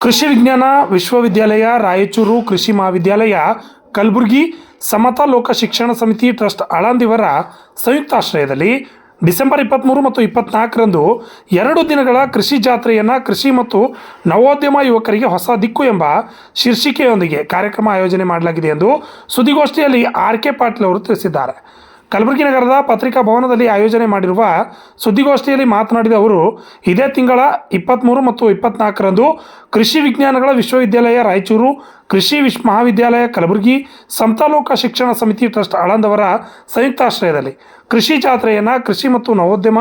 ಕೃಷಿ ವಿಜ್ಞಾನ ವಿಶ್ವವಿದ್ಯಾಲಯ, ರಾಯಚೂರು ಕೃಷಿ ಮಹಾವಿದ್ಯಾಲಯ, ಕಲಬುರಗಿ ಸಮತಾ ಲೋಕ ಶಿಕ್ಷಣ ಸಮಿತಿ ಟ್ರಸ್ಟ್ ಆಳಂದಿವರ ಸಂಯುಕ್ತಾಶ್ರಯದಲ್ಲಿ ಡಿಸೆಂಬರ್ ಇಪ್ಪತ್ತ್ಮೂರು ಮತ್ತು ಇಪ್ಪತ್ನಾಲ್ಕರಂದು ಎರಡು ದಿನಗಳ ಕೃಷಿ ಜಾತ್ರೆಯನ್ನು ಕೃಷಿ ಮತ್ತು ನವೋದ್ಯಮ ಯುವಕರಿಗೆ ಹೊಸ ದಿಕ್ಕು ಎಂಬ ಶೀರ್ಷಿಕೆಯೊಂದಿಗೆ ಕಾರ್ಯಕ್ರಮ ಆಯೋಜನೆ ಮಾಡಲಾಗಿದೆ ಎಂದು ಸುದ್ದಿಗೋಷ್ಠಿಯಲ್ಲಿ ಆರ್ ಕೆ ಪಾಟೀಲ್ ಅವರು ತಿಳಿಸಿದ್ದಾರೆ. ಕಲಬುರಗಿ ನಗರದ ಪತ್ರಿಕಾ ಭವನದಲ್ಲಿ ಆಯೋಜನೆ ಮಾಡಿರುವ ಸುದ್ದಿಗೋಷ್ಠಿಯಲ್ಲಿ ಮಾತನಾಡಿದ ಅವರು, ಇದೇ ತಿಂಗಳ ಇಪ್ಪತ್ತ್ಮೂರು ಮತ್ತು ಇಪ್ಪತ್ನಾಲ್ಕರಂದು ಕೃಷಿ ವಿಜ್ಞಾನಗಳ ವಿಶ್ವವಿದ್ಯಾಲಯ ರಾಯಚೂರು, ಕೃಷಿ ವಿಶ್ ಮಹಾವಿದ್ಯಾಲಯ ಕಲಬುರಗಿ, ಸಮತಾಲೋಕ ಶಿಕ್ಷಣ ಸಮಿತಿ ಟ್ರಸ್ಟ್ ಆಳಂದವರ ಸಂಯುಕ್ತಾಶ್ರಯದಲ್ಲಿ ಕೃಷಿ ಜಾತ್ರೆಯನ್ನು ಕೃಷಿ ಮತ್ತು ನವೋದ್ಯಮ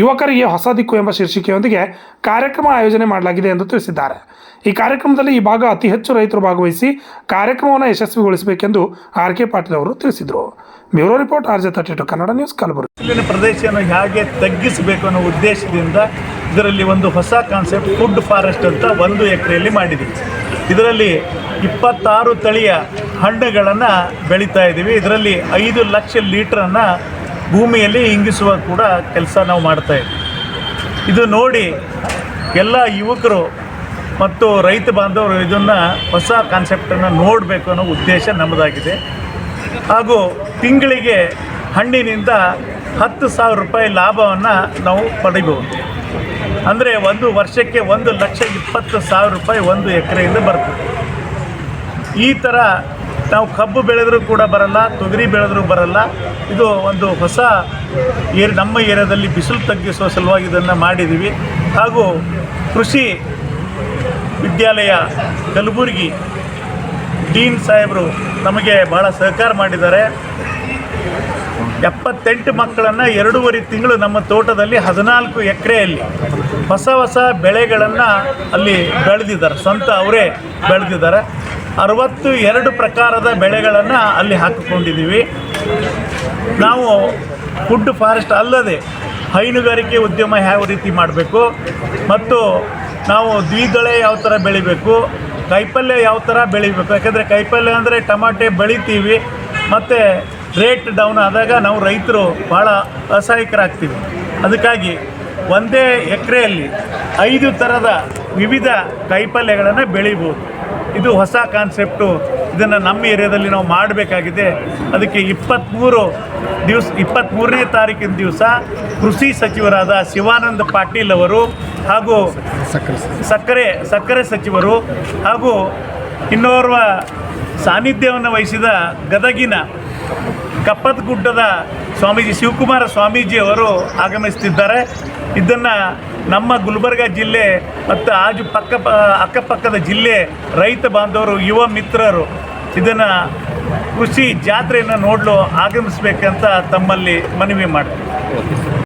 ಯುವಕರಿಗೆ ಹೊಸ ದಿಕ್ಕು ಎಂಬ ಶೀರ್ಷಿಕೆಯೊಂದಿಗೆ ಕಾರ್ಯಕ್ರಮ ಆಯೋಜನೆ ಮಾಡಲಾಗಿದೆ ಎಂದು ತಿಳಿಸಿದ್ದಾರೆ. ಈ ಕಾರ್ಯಕ್ರಮದಲ್ಲಿ ಈ ಭಾಗ ಅತಿ ಹೆಚ್ಚು ರೈತರು ಭಾಗವಹಿಸಿ ಕಾರ್ಯಕ್ರಮವನ್ನು ಯಶಸ್ವಿಗೊಳಿಸಬೇಕೆಂದು ಆರ್ ಕೆ ಪಾಟೀಲ್ ಅವರು ತಿಳಿಸಿದರು. Bureau report R J thirty two Kannada news Kalaburagi. ಇಲ್ಲಿನ ಪ್ರದೇಶವನ್ನು ಹೇಗೆ ತಗ್ಗಿಸಬೇಕು ಅನ್ನೋ ಉದ್ದೇಶದಿಂದ ಇದರಲ್ಲಿ ಒಂದು ಹೊಸ ಕಾನ್ಸೆಪ್ಟ್ ಫುಡ್ ಫಾರೆಸ್ಟ್ ಅಂತ ಒಂದು ಎಕರೆಯಲ್ಲಿ ಮಾಡಿದ್ದೀವಿ. ಇದರಲ್ಲಿ ಇಪ್ಪತ್ತಾರು ತಳಿಯ ಹಣ್ಣುಗಳನ್ನು ಬೆಳೀತಾ ಇದ್ದೀವಿ. ಇದರಲ್ಲಿ ಐದು ಲಕ್ಷ ಲೀಟ್ರನ್ನು ಭೂಮಿಯಲ್ಲಿ ಇಂಗಿಸುವ ಕೂಡ ಕೆಲಸ ನಾವು ಮಾಡ್ತಾ ಇದ್ದೀವಿ ಇದು ನೋಡಿ ಎಲ್ಲ ಯುವಕರು ಮತ್ತು ರೈತ ಬಾಂಧವರು ಇದನ್ನು ಹೊಸ ಕಾನ್ಸೆಪ್ಟನ್ನು ನೋಡಬೇಕು ಅನ್ನೋ ಉದ್ದೇಶ ನಮ್ಮದಾಗಿದೆ. ಹಾಗೂ ತಿಂಗಳಿಗೆ ಹಣ್ಣಿನಿಂದ ಹತ್ತು ಸಾವಿರ ರೂಪಾಯಿ ಲಾಭವನ್ನು ನಾವು ಪಡಿಬೋದು ಅಂದರೆ ಒಂದು ವರ್ಷಕ್ಕೆ ಒಂದು ಲಕ್ಷ ಇಪ್ಪತ್ತು ಸಾವಿರ ರೂಪಾಯಿ ಒಂದು ಎಕರೆಯಿಂದ ಬರ್ತದೆ. ಈ ಥರ ನಾವು ಕಬ್ಬು ಬೆಳೆದರೂ ಕೂಡ ಬರಲ್ಲ, ತೊಗರಿ ಬೆಳೆದರೂ ಬರಲ್ಲ ಇದು ಒಂದು ಹೊಸ ಏರ್, ನಮ್ಮ ಏರಿಯಾದಲ್ಲಿ ಬಿಸಿಲು ತಗ್ಗಿಸುವ ಸಲುವಾಗಿ ಇದನ್ನು ಮಾಡಿದ್ದೀವಿ. ಹಾಗೂ ಕೃಷಿ ವಿದ್ಯಾಲಯ ಕಲಬುರಗಿ ಡೀನ್ ಸಾಹೇಬರು ನಮಗೆ ಭಾಳ ಸಹಕಾರ ಮಾಡಿದ್ದಾರೆ. ಎಪ್ಪತ್ತೆಂಟು ಮಕ್ಕಳನ್ನು ಎರಡೂವರೆ ತಿಂಗಳು ನಮ್ಮ ತೋಟದಲ್ಲಿ ಹದಿನಾಲ್ಕು ಎಕರೆಯಲ್ಲಿ ಹೊಸ ಹೊಸ ಬೆಳೆಗಳನ್ನು ಅಲ್ಲಿ ಬೆಳೆದಿದ್ದಾರೆ. ಸ್ವಂತ ಅವರೇ ಬೆಳೆದಿದ್ದಾರೆ. ಅರವತ್ತು ಎರಡು ಪ್ರಕಾರದ ಬೆಳೆಗಳನ್ನು ಅಲ್ಲಿ ಹಾಕಿಕೊಂಡಿದ್ದೀವಿ. ನಾವು ಫುಡ್ ಫಾರೆಸ್ಟ್ ಅಲ್ಲದೆ ಹೈನುಗಾರಿಕೆ ಉದ್ಯಮ ಯಾವ ರೀತಿ ಮಾಡಬೇಕು? ಮತ್ತು ನಾವು ದ್ವಿದಳೆ ಯಾವ ಥರ ಬೆಳಿಬೇಕು? ಕಾಯಿಪಲ್ಯ ಯಾವ ಥರ ಬೆಳಿಬೇಕು? ಯಾಕಂದರೆ ಕಾಯಿಪಲ್ಯ ಅಂದರೆ ಟಮಾಟೆ ಬೆಳಿತೀವಿ, ಮತ್ತು ರೇಟ್ ಡೌನ್ ಆದಾಗ ನಾವು ರೈತರು ಭಾಳ ಅಸಹಾಯಕರಾಗ್ತೀವಿ. ಅದಕ್ಕಾಗಿ ಒಂದೇ ಎಕರೆಯಲ್ಲಿ ಐದು ಥರದ ವಿವಿಧ ಕಾಯಿಪಲ್ಯಗಳನ್ನು ಬೆಳಿಬೋದು. ಇದು ಹೊಸ ಕಾನ್ಸೆಪ್ಟು ಇದನ್ನು ನಮ್ಮ ಏರಿಯಾದಲ್ಲಿ ನಾವು ಮಾಡಬೇಕಾಗಿದೆ. ಅದಕ್ಕೆ ಇಪ್ಪತ್ತ್ಮೂರು ದಿವಸ ಇಪ್ಪತ್ತ್ಮೂರನೇ ತಾರೀಕಿನ ದಿವಸ ಕೃಷಿ ಸಚಿವರಾದ ಶಿವಾನಂದ ಪಾಟೀಲ್ ಅವರು ಹಾಗೂ ಸಕ್ಕರೆ ಸಕ್ಕರೆ ಸಚಿವರು ಹಾಗೂ ಇನ್ನೋರ್ವ ಸಾನ್ನಿಧ್ಯವನ್ನು ವಹಿಸಿದ ಗದಗಿನ ಕಪ್ಪತ್ಗುಡ್ಡದ ಸ್ವಾಮೀಜಿ ಶಿವಕುಮಾರ ಸ್ವಾಮೀಜಿ ಅವರು ಆಗಮಿಸ್ತಿದ್ದಾರೆ ಇದನ್ನು ನಮ್ಮ ಗುಲ್ಬರ್ಗ ಜಿಲ್ಲೆ ಮತ್ತು ಆಜು ಪಕ್ಕ ಅಕ್ಕಪಕ್ಕದ ಜಿಲ್ಲೆ ರೈತ ಬಾಂಧವರು, ಯುವ ಮಿತ್ರರು ಇದನ್ನು ಕೃಷಿ ಜಾತ್ರೆಯನ್ನು ನೋಡಲು ಆಗಮಿಸಬೇಕಂತ ತಮ್ಮಲ್ಲಿ ಮನವಿ ಮಾಡ್ತೀನಿ.